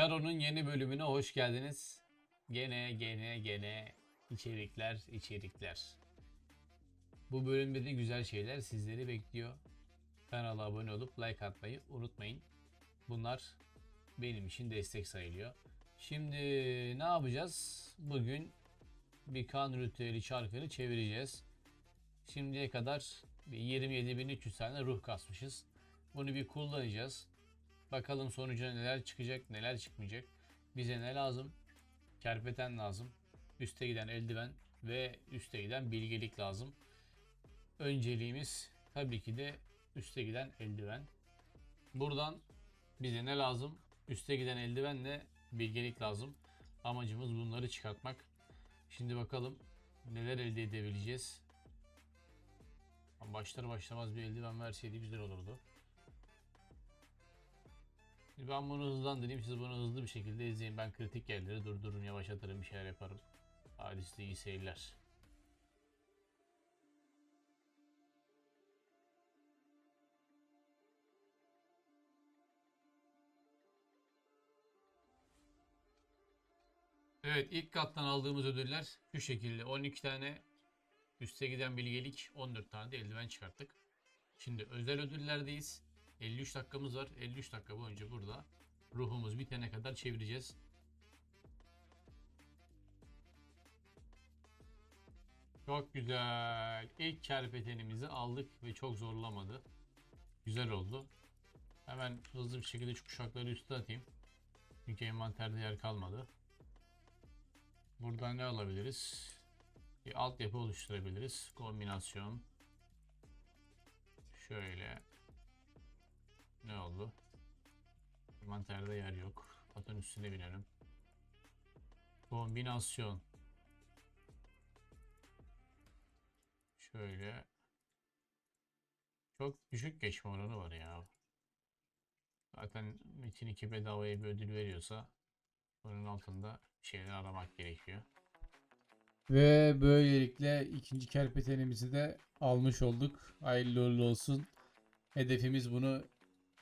Charo'nun yeni bölümüne hoş geldiniz. Gene gene gene içerikler içerikler. Bu bölümde de güzel şeyler sizleri bekliyor. Kanala abone olup like atmayı unutmayın. Bunlar benim için destek sayılıyor. Şimdi ne yapacağız? Bugün bir kan ritüeli çarkını çevireceğiz. Şimdiye kadar bir 27.300 tane ruh kasmışız. Bunu bir kullanacağız. Bakalım sonucuna neler çıkacak, neler çıkmayacak. Bize ne lazım? Kerpeten lazım. Üste giden eldiven ve üste giden bilgelik lazım. Önceliğimiz tabii ki de üste giden eldiven. Buradan bize ne lazım? Üste giden eldivenle bilgelik lazım. Amacımız bunları çıkartmak. Şimdi bakalım neler elde edebileceğiz. Başlar başlamaz bir eldiven verseydi güzel olurdu. Şimdi Ben bunu hızlandırayım. Siz bunu hızlı bir şekilde izleyin. Ben kritik yerleri durdurun, yavaşlatırım, bir şeyler yaparım. Hadi iyi seyirler. Evet ilk kattan aldığımız ödüller şu şekilde 12 tane üste giden bilgelik 14 tane de eldiven çıkarttık. Şimdi özel ödüllerdeyiz. 53 dakikamız var. 53 dakika boyunca burada ruhumuz bitene kadar çevireceğiz. Çok güzel. İlk kerpetenimizi aldık ve çok zorlamadı. Güzel oldu. Hemen hızlı bir şekilde şu kuşakları üstüne atayım. Çünkü envanterde yer kalmadı. Buradan ne alabiliriz? Bir altyapı oluşturabiliriz. Kombinasyon. Şöyle. Ne oldu? Envanterde yer yok. Atın üstüne binelim. Kombinasyon. Şöyle. Çok düşük geçme oranı var ya. Zaten Metin 2 bedavaya bir ödül veriyorsa onun altında şeyler aramak gerekiyor. Ve böylelikle ikinci kerpetenimizi de almış olduk. Hayırlı uğurlu olsun. Hedefimiz bunu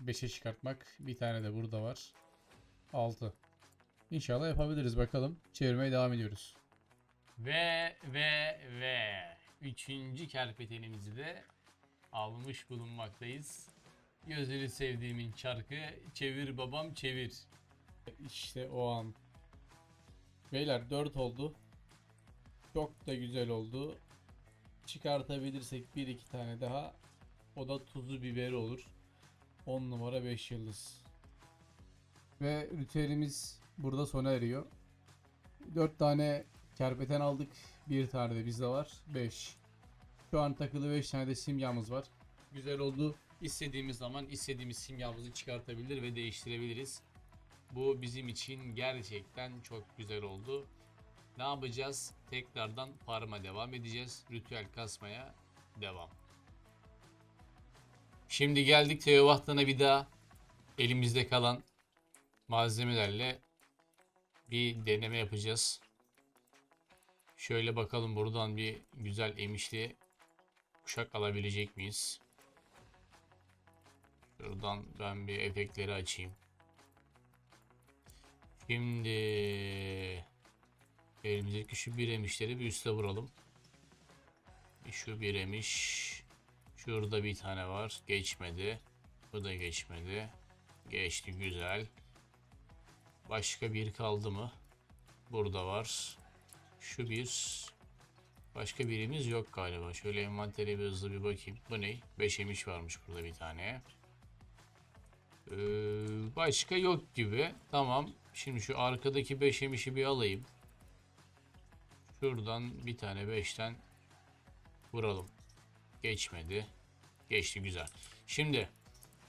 5'e çıkartmak. Bir tane de burada var. 6. İnşallah yapabiliriz bakalım. Çevirmeye devam ediyoruz. Ve ve ve üçüncü kerpetenimizi de almış bulunmaktayız. Gözünü sevdiğimin çarkı çevir babam çevir. İşte o an. Beyler 4 oldu. Çok da güzel oldu. Çıkartabilirsek bir iki tane daha. O da tuzu biberi olur. 10 numara 5 yıldız. Ve ritüelimiz burada sona eriyor. 4 tane kerpeten aldık. Bir tane de bizde var. 5. Şu an takılı 5 tane de simyamız var. Güzel oldu. İstediğimiz zaman istediğimiz simyamızı çıkartabilir ve değiştirebiliriz. Bu bizim için gerçekten çok güzel oldu. Ne yapacağız? Tekrardan farma devam edeceğiz. Ritüel kasmaya devam. Şimdi geldik Teovahta'na bir daha. Elimizde kalan malzemelerle bir deneme yapacağız. Şöyle bakalım buradan bir güzel emişli kuşak alabilecek miyiz? Şuradan ben bir efektleri açayım. Şimdi elimizdeki şu bir emişleri bir üste vuralım. Şu bir emiş. Şurada bir tane var. Geçmedi. Bu da geçmedi. Geçti güzel. Başka bir kaldı mı? Burada var. Şu bir. Başka birimiz yok galiba. Şöyle envantere bir hızlı bir bakayım. Bu ne? 5 emiş varmış burada bir tane. Ee, başka yok gibi. Tamam. Şimdi şu arkadaki 5 emişi bir alayım. Şuradan bir tane 5'ten vuralım. Geçmedi. Geçti güzel. Şimdi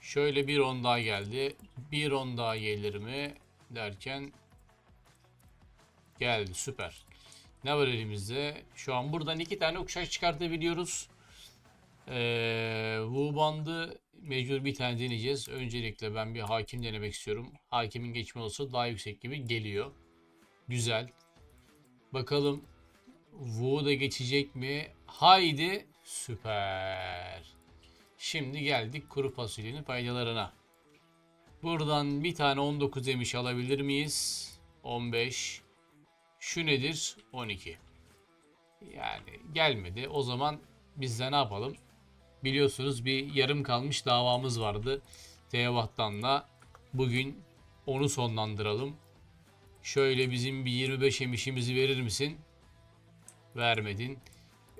şöyle bir 10 daha geldi. Bir 10 daha gelir mi derken geldi. Süper. Ne var elimizde? Şu an buradan iki tane kuşak çıkartabiliyoruz. Ee, Wu bandı mecbur bir tane deneyeceğiz. Öncelikle ben bir hakim denemek istiyorum. Hakimin geçme olsa daha yüksek gibi geliyor. Güzel. Bakalım Wu da geçecek mi? Haydi. Süper. Şimdi geldik kuru fasulyenin faydalarına. Buradan bir tane 19 emiş alabilir miyiz? 15. Şu nedir? 12. Yani gelmedi. O zaman biz de ne yapalım? Biliyorsunuz bir yarım kalmış davamız vardı. Teyavattan'la. Bugün onu sonlandıralım. Şöyle bizim bir 25 emişimizi verir misin? Vermedin.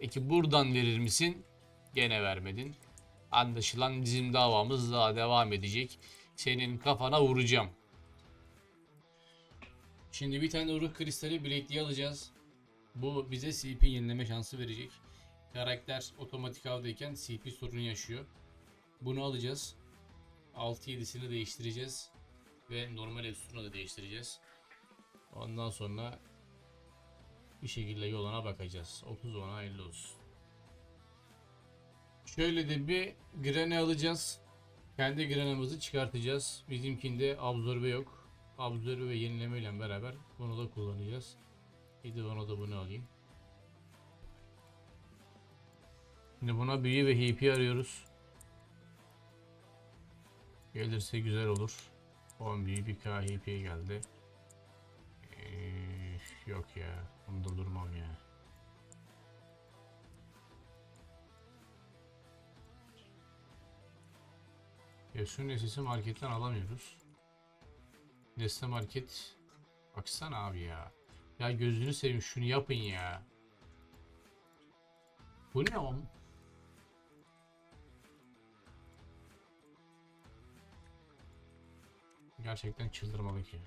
Peki buradan verir misin? Gene vermedin. Anlaşılan bizim davamız daha devam edecek. Senin kafana vuracağım. Şimdi bir tane ruh kristali bilekliği alacağız. Bu bize CP yenileme şansı verecek. Karakter otomatik avdayken CP sorunu yaşıyor. Bunu alacağız. 6-7'sini değiştireceğiz. Ve normal Efsun'u da değiştireceğiz. Ondan sonra bir şekilde yoluna bakacağız. 30 ona hayırlı olsun. Şöyle de bir grene alacağız. Kendi grenamızı çıkartacağız. Bizimkinde absorbe yok. Absorbe ve yenileme ile beraber bunu da kullanacağız. Bir de ona da bunu alayım. Şimdi buna büyü ve HP arıyoruz. Gelirse güzel olur. 10 büyü bir K HP geldi. Ee, yok ya. Bunu da durmam ya. Efsun sesi marketten alamıyoruz. Nesne market. Baksana abi ya. Ya gözünü seveyim şunu yapın ya. Bu ne oğlum? Gerçekten çıldırmalık ya.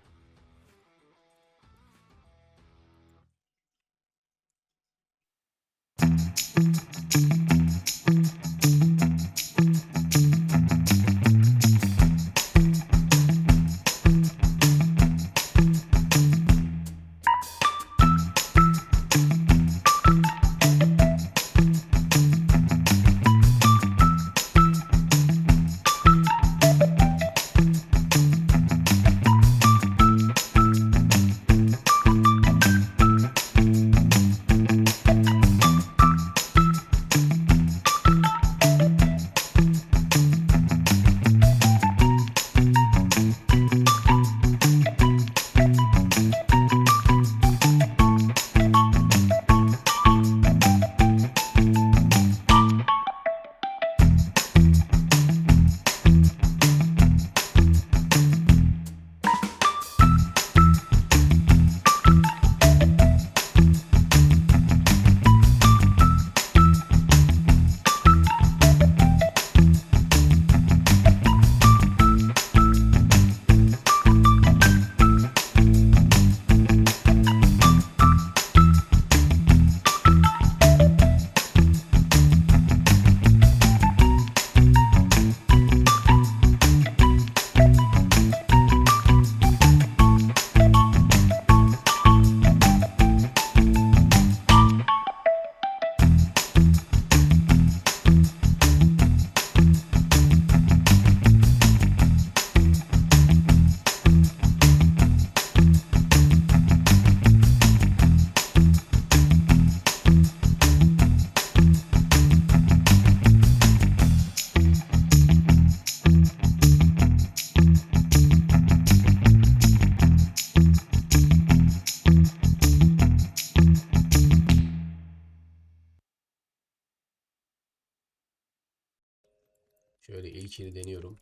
Deniyorum.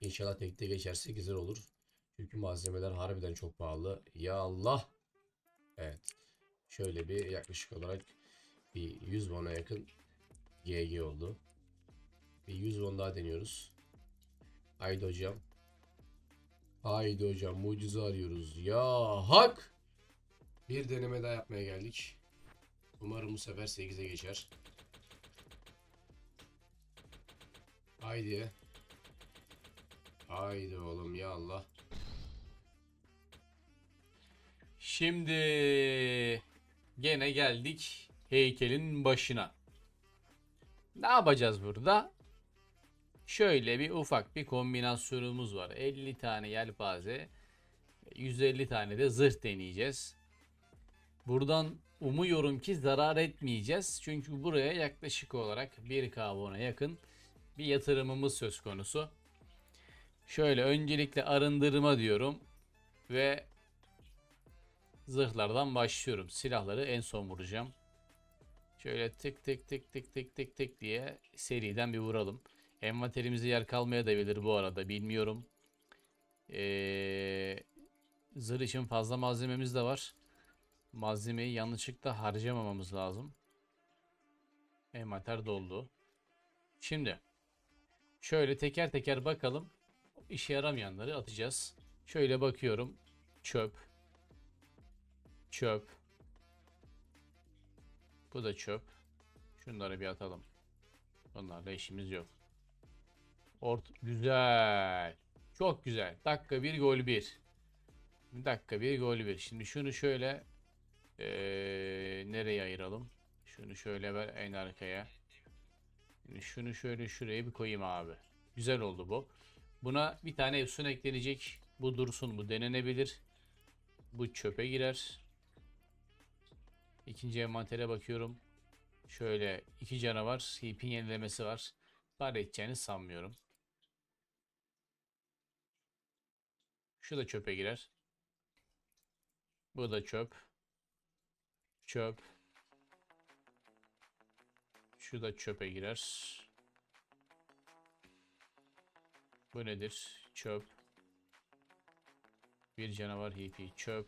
İnşallah tekte geçerse güzel olur. Çünkü malzemeler harbiden çok pahalı. Ya Allah. Evet. Şöyle bir yaklaşık olarak bir 100 won'a yakın GG oldu. Bir 100 won daha deniyoruz. Haydi hocam. Haydi hocam mucize arıyoruz. Ya hak. Bir deneme daha yapmaya geldik. Umarım bu sefer 8'e geçer. Haydi. Haydi oğlum ya Allah. Şimdi gene geldik heykelin başına. Ne yapacağız burada? Şöyle bir ufak bir kombinasyonumuz var. 50 tane yelpaze, 150 tane de zırh deneyeceğiz. Buradan umuyorum ki zarar etmeyeceğiz. Çünkü buraya yaklaşık olarak 1 kavona yakın bir yatırımımız söz konusu. Şöyle öncelikle arındırma diyorum ve zırhlardan başlıyorum. Silahları en son vuracağım. Şöyle tık tık tık tık tık tık tık diye seriden bir vuralım. Envanterimizde yer kalmaya da bilir bu arada bilmiyorum. Ee, zırh için fazla malzememiz de var. Malzemeyi yanlışlıkla harcamamamız lazım. Envanter doldu. Şimdi şöyle teker teker bakalım. İşe yaramayanları atacağız. Şöyle bakıyorum. Çöp. Çöp. Bu da çöp. Şunları bir atalım. Bunlarla işimiz yok. Ort güzel. Çok güzel. Dakika bir gol bir. Dakika bir gol bir. Şimdi şunu şöyle eee, nereye ayıralım? Şunu şöyle ver en arkaya. Şimdi şunu şöyle şuraya bir koyayım abi. Güzel oldu bu. Buna bir tane efsun eklenecek. Bu dursun bu denenebilir. Bu çöpe girer. İkinci envantere bakıyorum. Şöyle iki canavar. CP'in yenilemesi var. Var edeceğini sanmıyorum. Şu da çöpe girer. Bu da çöp. Çöp. Şu da çöpe girer. Bu nedir? Çöp. Bir canavar hipi. Çöp.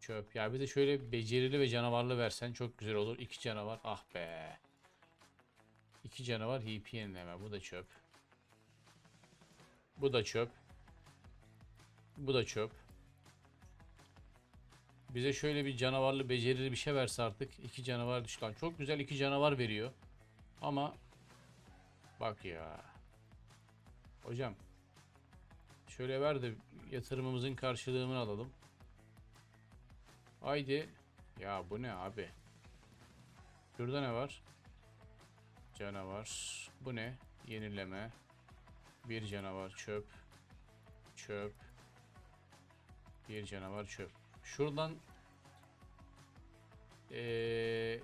Çöp. Ya bir de şöyle becerili ve canavarlı versen çok güzel olur. İki canavar. Ah be. İki canavar hipi yenileme. Bu da çöp. Bu da çöp. Bu da çöp. Bize şöyle bir canavarlı becerili bir şey verse artık. iki canavar düştü. Çok güzel iki canavar veriyor. Ama bak ya. Hocam şöyle ver de yatırımımızın karşılığını alalım. Haydi. Ya bu ne abi? Şurada ne var? Canavar. Bu ne? Yenileme. Bir canavar çöp. Çöp. Bir canavar çöp. Şuradan eee,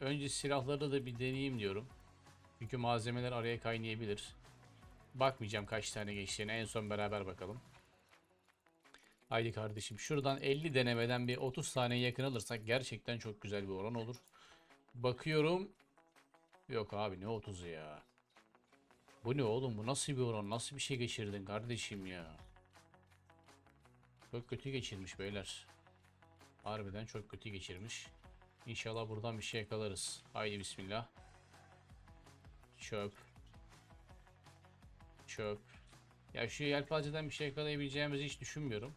önce silahları da bir deneyeyim diyorum. Çünkü malzemeler araya kaynayabilir. Bakmayacağım kaç tane geçtiğine. En son beraber bakalım. Haydi kardeşim. Şuradan 50 denemeden bir 30 tane yakın alırsak gerçekten çok güzel bir oran olur. Bakıyorum. Yok abi ne 30'u ya. Bu ne oğlum? Bu nasıl bir oran? Nasıl bir şey geçirdin kardeşim ya? Çok kötü geçirmiş beyler. Harbiden çok kötü geçirmiş. İnşallah buradan bir şey yakalarız. Haydi bismillah. Çöp. Çöp. Ya şu yelpazeden bir şey yakalayabileceğimizi hiç düşünmüyorum.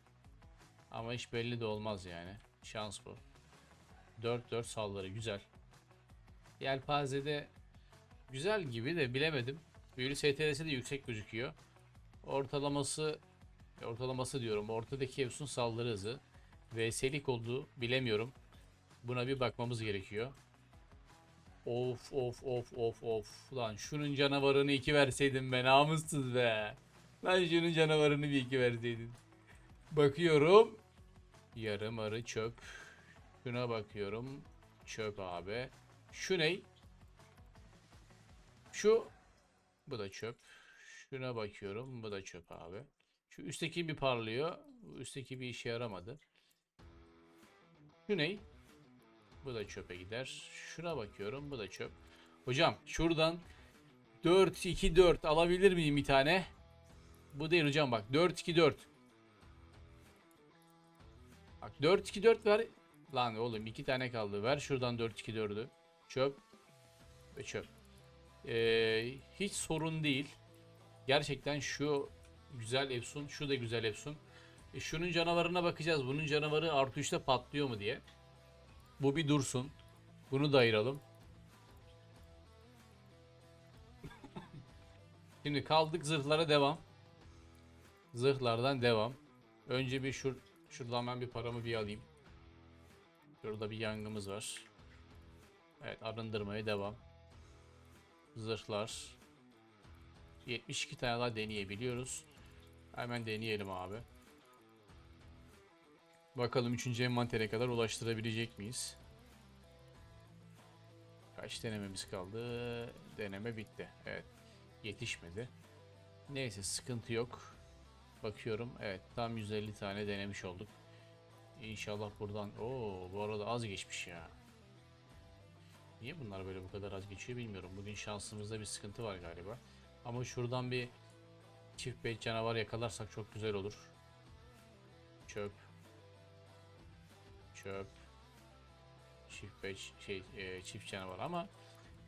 Ama hiç belli de olmaz yani. Şans bu. 4-4 saldırı güzel. Yelpazede güzel gibi de bilemedim. Büyülü STR'si de yüksek gözüküyor. Ortalaması ortalaması diyorum. Ortadaki Evsun saldırı hızı. VS'lik olduğu bilemiyorum. Buna bir bakmamız gerekiyor. Of of of of of. Lan şunun canavarını iki verseydin be namussuz be. Lan şunun canavarını bir iki verseydin. Bakıyorum. Yarım arı çöp. Şuna bakıyorum. Çöp abi. Şu ne? Şu. Bu da çöp. Şuna bakıyorum. Bu da çöp abi. Şu üstteki bir parlıyor. Üstteki bir işe yaramadı. Şu ne? Bu da çöpe gider. Şuna bakıyorum. Bu da çöp. Hocam şuradan 4 2 4 alabilir miyim bir tane? Bu değil hocam bak 4 2 4. Bak 4 2 4 ver. Lan oğlum iki tane kaldı. Ver şuradan 4 2 4'ü. Çöp ve çöp. Ee, hiç sorun değil. Gerçekten şu güzel Efsun, şu da güzel Efsun. E, şunun canavarına bakacağız. Bunun canavarı artı 3'te patlıyor mu diye. Bu bir dursun. Bunu da ayıralım. Şimdi kaldık zırhlara devam. Zırhlardan devam. Önce bir şur şuradan ben bir paramı bir alayım. Şurada bir yangımız var. Evet arındırmaya devam. Zırhlar. 72 tane daha deneyebiliyoruz. Hemen deneyelim abi. Bakalım 3. envantere kadar ulaştırabilecek miyiz? Kaç denememiz kaldı? Deneme bitti. Evet. Yetişmedi. Neyse sıkıntı yok. Bakıyorum. Evet tam 150 tane denemiş olduk. İnşallah buradan... Oo bu arada az geçmiş ya. Niye bunlar böyle bu kadar az geçiyor bilmiyorum. Bugün şansımızda bir sıkıntı var galiba. Ama şuradan bir çift bet canavar yakalarsak çok güzel olur. Çöp. Çöp. Çift bet şey e, çift canavar ama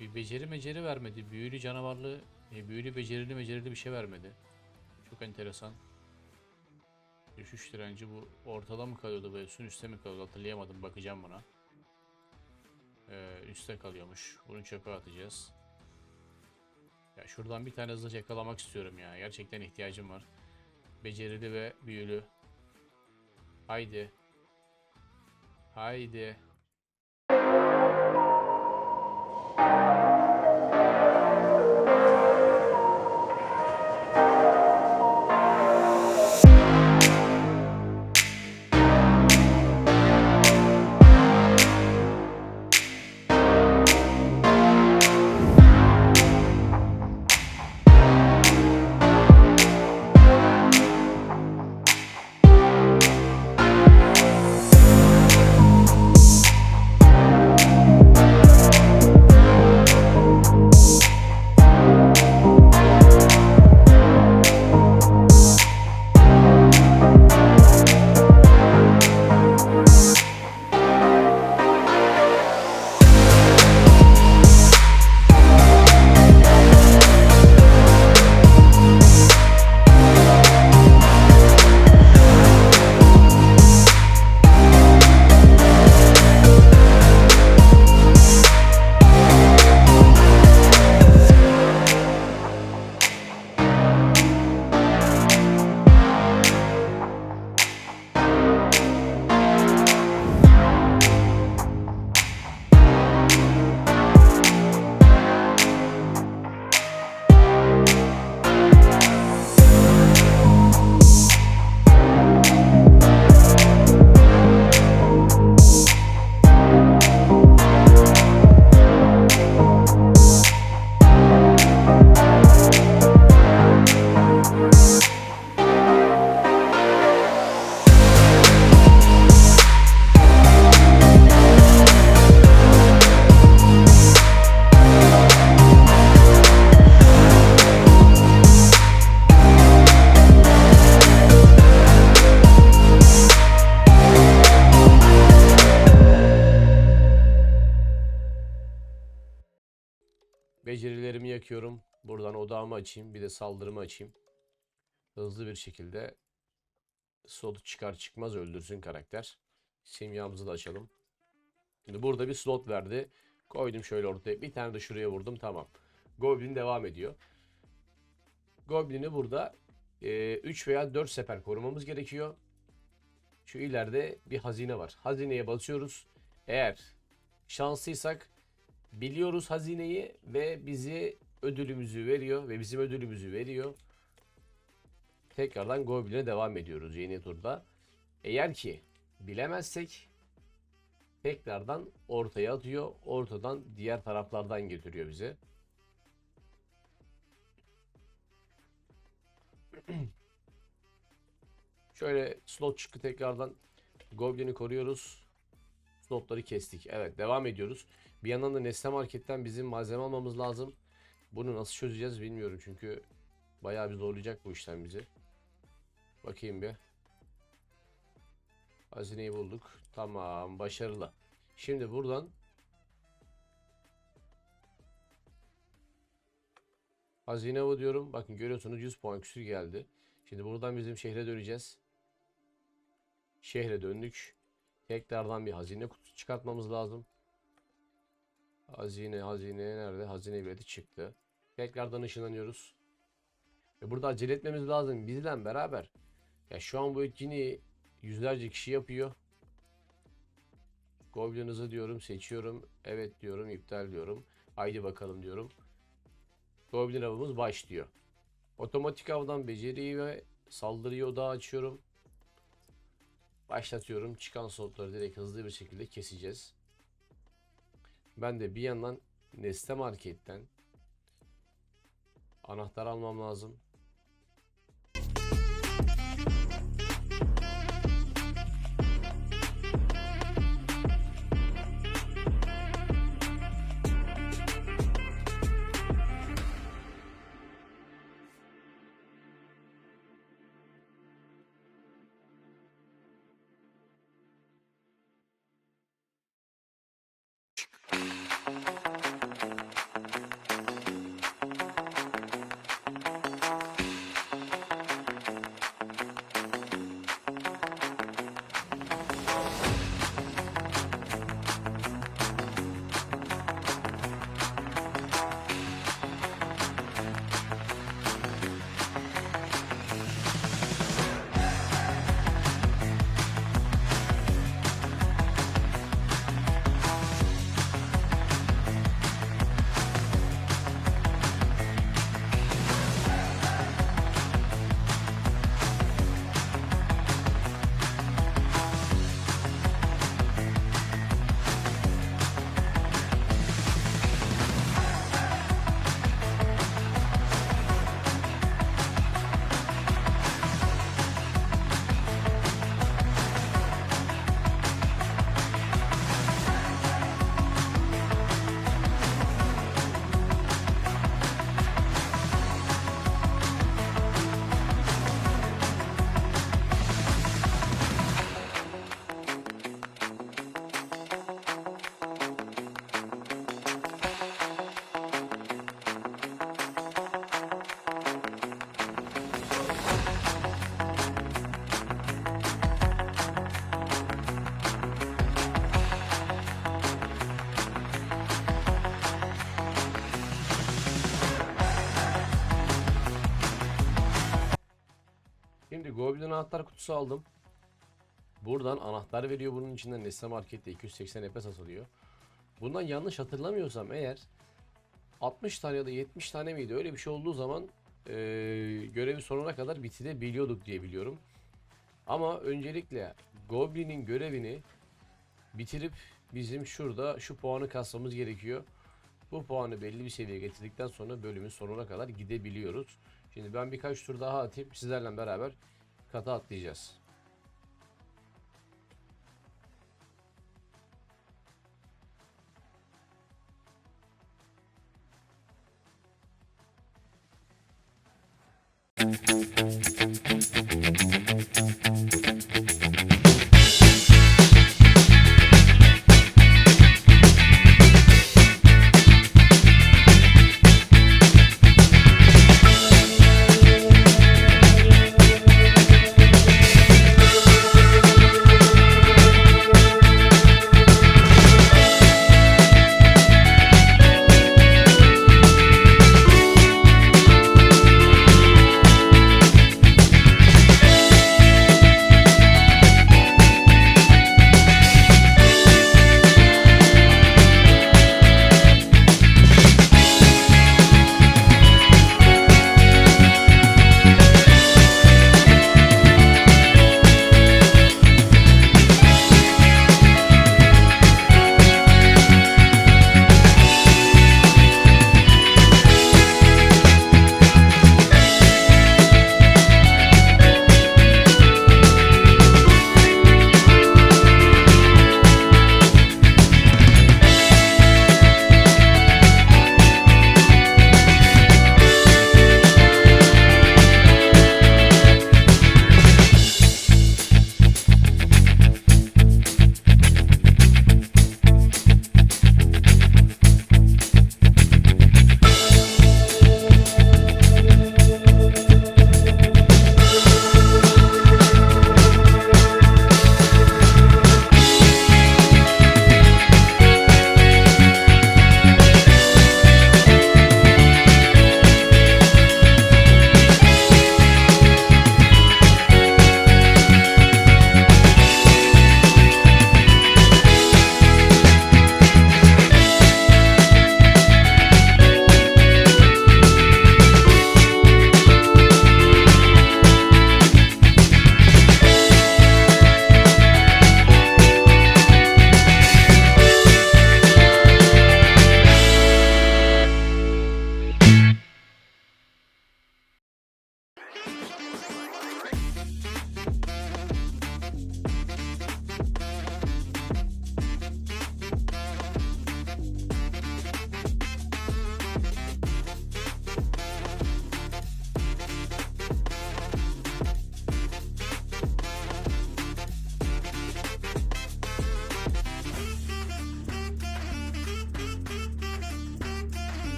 bir beceri meceri vermedi. Büyülü canavarlı, e, büyülü becerili mecerili bir şey vermedi. Çok enteresan. Düşüş direnci bu ortada mı kalıyordu böyle üstün üstte mi kalıyordu hatırlayamadım bakacağım buna. Ee, üstte kalıyormuş. Bunu çöpe atacağız. Ya şuradan bir tane hızlıca yakalamak istiyorum ya. Gerçekten ihtiyacım var. Becerili ve büyülü. Haydi. Haydi. Odağımı açayım. Bir de saldırımı açayım. Hızlı bir şekilde slotu çıkar çıkmaz öldürsün karakter. Simyamızı da açalım. Şimdi burada bir slot verdi. Koydum şöyle ortaya. Bir tane de şuraya vurdum. Tamam. Goblin devam ediyor. Goblin'i burada 3 veya 4 sefer korumamız gerekiyor. Şu ileride bir hazine var. Hazineye basıyoruz. Eğer şanslıysak biliyoruz hazineyi ve bizi ödülümüzü veriyor ve bizim ödülümüzü veriyor. Tekrardan Goblin'e devam ediyoruz yeni turda. Eğer ki bilemezsek tekrardan ortaya atıyor. Ortadan diğer taraflardan getiriyor bize. Şöyle slot çıktı tekrardan. Goblin'i koruyoruz. Slotları kestik. Evet devam ediyoruz. Bir yandan da Nesne Market'ten bizim malzeme almamız lazım. Bunu nasıl çözeceğiz bilmiyorum çünkü bayağı bir zorlayacak bu işlem bizi. Bakayım bir. Hazineyi bulduk. Tamam başarılı. Şimdi buradan Hazine avı diyorum. Bakın görüyorsunuz 100 puan küsür geldi. Şimdi buradan bizim şehre döneceğiz. Şehre döndük. Tekrardan bir hazine kutusu çıkartmamız lazım. Hazine, hazine nerede? Hazine bileti çıktı. Tekrardan ışınlanıyoruz. Ve burada acele etmemiz lazım. Bizle beraber. Ya şu an bu etkinliği yüzlerce kişi yapıyor. Goblin hızı diyorum, seçiyorum. Evet diyorum, iptal diyorum. Haydi bakalım diyorum. Goblin avımız başlıyor. Otomatik avdan beceriyi ve saldırıyı odağı açıyorum. Başlatıyorum. Çıkan slotları direkt hızlı bir şekilde keseceğiz. Ben de bir yandan Nesne Market'ten anahtar almam lazım. Anahtar kutusu aldım. Buradan anahtar veriyor. Bunun içinden Nesne Market'te 280 EP satılıyor. Bundan yanlış hatırlamıyorsam eğer 60 tane ya da 70 tane miydi öyle bir şey olduğu zaman eee, görevi sonuna kadar bitirebiliyorduk diye biliyorum. Ama öncelikle Goblin'in görevini bitirip bizim şurada şu puanı kasmamız gerekiyor. Bu puanı belli bir seviyeye getirdikten sonra bölümün sonuna kadar gidebiliyoruz. Şimdi ben birkaç tur daha atayım sizlerle beraber kata atlayacağız.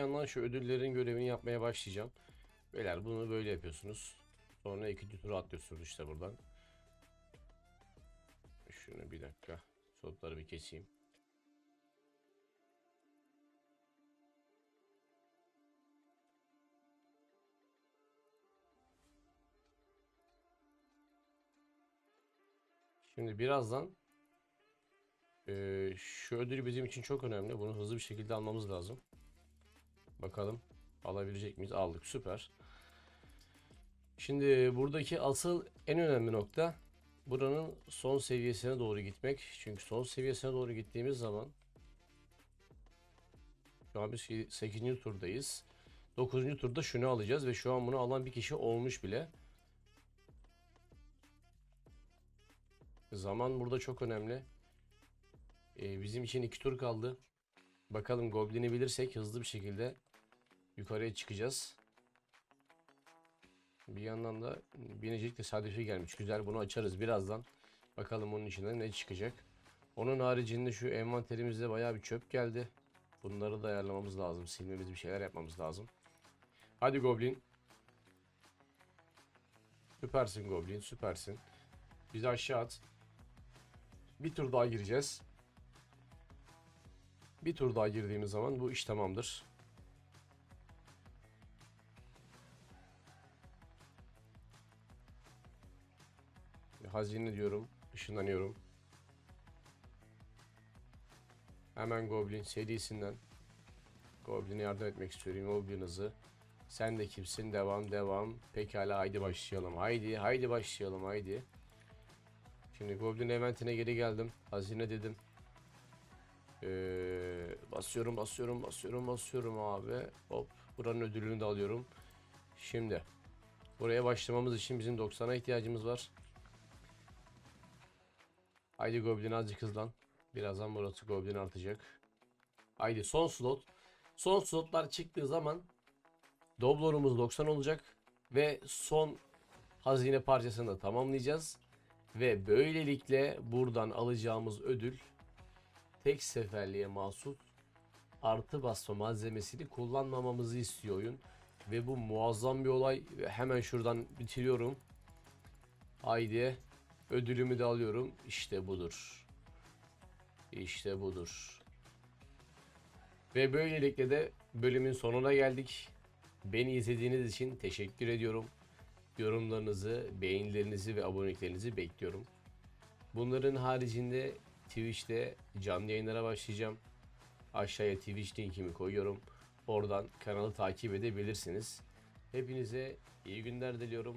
Yandan şu ödüllerin görevini yapmaya başlayacağım. Beyler bunu böyle yapıyorsunuz. Sonra ikinci tura atlıyorsunuz işte buradan. Şunu bir dakika. Slotları bir keseyim. Şimdi birazdan eee, şu ödül bizim için çok önemli. Bunu hızlı bir şekilde almamız lazım. Bakalım alabilecek miyiz? Aldık süper. Şimdi buradaki asıl en önemli nokta buranın son seviyesine doğru gitmek. Çünkü son seviyesine doğru gittiğimiz zaman şu an biz 8. turdayız. 9. turda şunu alacağız ve şu an bunu alan bir kişi olmuş bile. Zaman burada çok önemli. Ee, bizim için iki tur kaldı. Bakalım Goblin'i bilirsek hızlı bir şekilde yukarıya çıkacağız. Bir yandan da binecek tesadüfi gelmiş. Güzel bunu açarız birazdan. Bakalım onun içinden ne çıkacak. Onun haricinde şu envanterimizde bayağı bir çöp geldi. Bunları da ayarlamamız lazım. Silmemiz bir şeyler yapmamız lazım. Hadi Goblin. Süpersin Goblin süpersin. Bizi aşağı at. Bir tur daha gireceğiz. Bir tur daha girdiğimiz zaman bu iş tamamdır. Hazine diyorum. ışınlanıyorum. Hemen Goblin serisinden Goblin'e yardım etmek istiyorum. Goblin hızı. Sen de kimsin? Devam devam. Pekala haydi başlayalım. Haydi haydi başlayalım haydi. Şimdi Goblin eventine geri geldim. Hazine dedim. Ee, basıyorum basıyorum basıyorum basıyorum abi. Hop buranın ödülünü de alıyorum. Şimdi buraya başlamamız için bizim 90'a ihtiyacımız var. Haydi Goblin azıcık hızlan. Birazdan burası Goblin artacak. Haydi son slot. Son slotlar çıktığı zaman Doblorumuz 90 olacak ve son hazine parçasını da tamamlayacağız. Ve böylelikle buradan alacağımız ödül tek seferliğe mahsus artı basma malzemesini kullanmamamızı istiyor oyun. Ve bu muazzam bir olay. Ve hemen şuradan bitiriyorum. Haydi ödülümü de alıyorum. İşte budur. İşte budur. Ve böylelikle de bölümün sonuna geldik. Beni izlediğiniz için teşekkür ediyorum. Yorumlarınızı, beğenilerinizi ve aboneliklerinizi bekliyorum. Bunların haricinde Twitch'te canlı yayınlara başlayacağım. Aşağıya Twitch linkimi koyuyorum. Oradan kanalı takip edebilirsiniz. Hepinize iyi günler diliyorum.